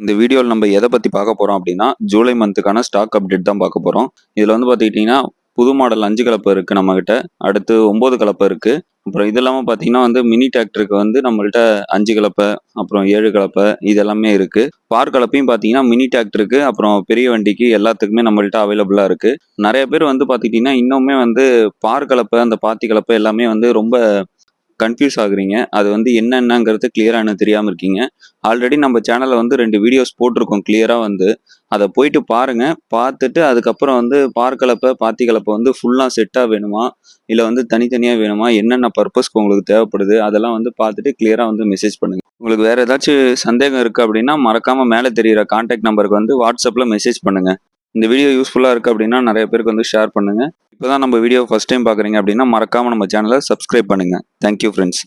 இந்த வீடியோவில் நம்ம எதை பற்றி பார்க்க போகிறோம் அப்படின்னா ஜூலை மந்த்துக்கான ஸ்டாக் அப்டேட் தான் பார்க்க போகிறோம் இதில் வந்து பார்த்துக்கிட்டிங்கன்னா புது மாடல் அஞ்சு கலப்பை இருக்குது நம்மக்கிட்ட அடுத்து ஒம்பது கலப்பை இருக்குது அப்புறம் இது இல்லாமல் பார்த்தீங்கன்னா வந்து மினி டிராக்டருக்கு வந்து நம்மள்ட்ட அஞ்சு கலப்பை அப்புறம் ஏழு கலப்பை இது எல்லாமே இருக்குது பார் கலப்பையும் பார்த்தீங்கன்னா மினி டிராக்டருக்கு அப்புறம் பெரிய வண்டிக்கு எல்லாத்துக்குமே நம்மள்ட்ட அவைலபிளாக இருக்குது நிறைய பேர் வந்து பார்த்துக்கிட்டிங்கன்னா இன்னுமே வந்து பார் கலப்பை அந்த பாத்தி கலப்பை எல்லாமே வந்து ரொம்ப கன்ஃபியூஸ் ஆகுறீங்க. அது வந்து என்னென்னங்கிறது கிளியராக எனக்கு தெரியாமல் இருக்கீங்க. ஆல்ரெடி நம்ம சேனலில் வந்து ரெண்டு வீடியோஸ் போட்டிருக்கோம் கிளியராக வந்து. அதை போயிட்டு பாருங்க. பார்த்துட்டு அதுக்கப்புறம் வந்து பார் கலப்பை பாத்தி கலப்பை வந்து ஃபுல்லாக செட்டாக வேணுமா? இல்லை வந்து தனித்தனியாக வேணுமா? என்னென்ன பர்பஸ்க்கு உங்களுக்கு தேவைப்படுது? அதெல்லாம் வந்து பார்த்துட்டு கிளியராக வந்து மெசேஜ் பண்ணுங்கள் உங்களுக்கு வேறு ஏதாச்சும் சந்தேகம் இருக்குது அப்படின்னா மறக்காமல் மேலே தெரிகிற கான்டாக்ட் நம்பருக்கு வந்து வாட்ஸ்அப்பில் மெசேஜ் பண்ணுங்கள் இந்த வீடியோ யூஸ்ஃபுல்லாக இருக்குது அப்படின்னா நிறைய பேருக்கு வந்து ஷேர் பண்ணுங்க. இப்போ தான் நம்ம வீடியோ ஃபஸ்ட் டைம் பார்க்குறீங்க அப்படின்னா மறக்காமல் நம்ம சேனலை சப்ஸ்கிரைப் பண்ணுங்க. Thank you friends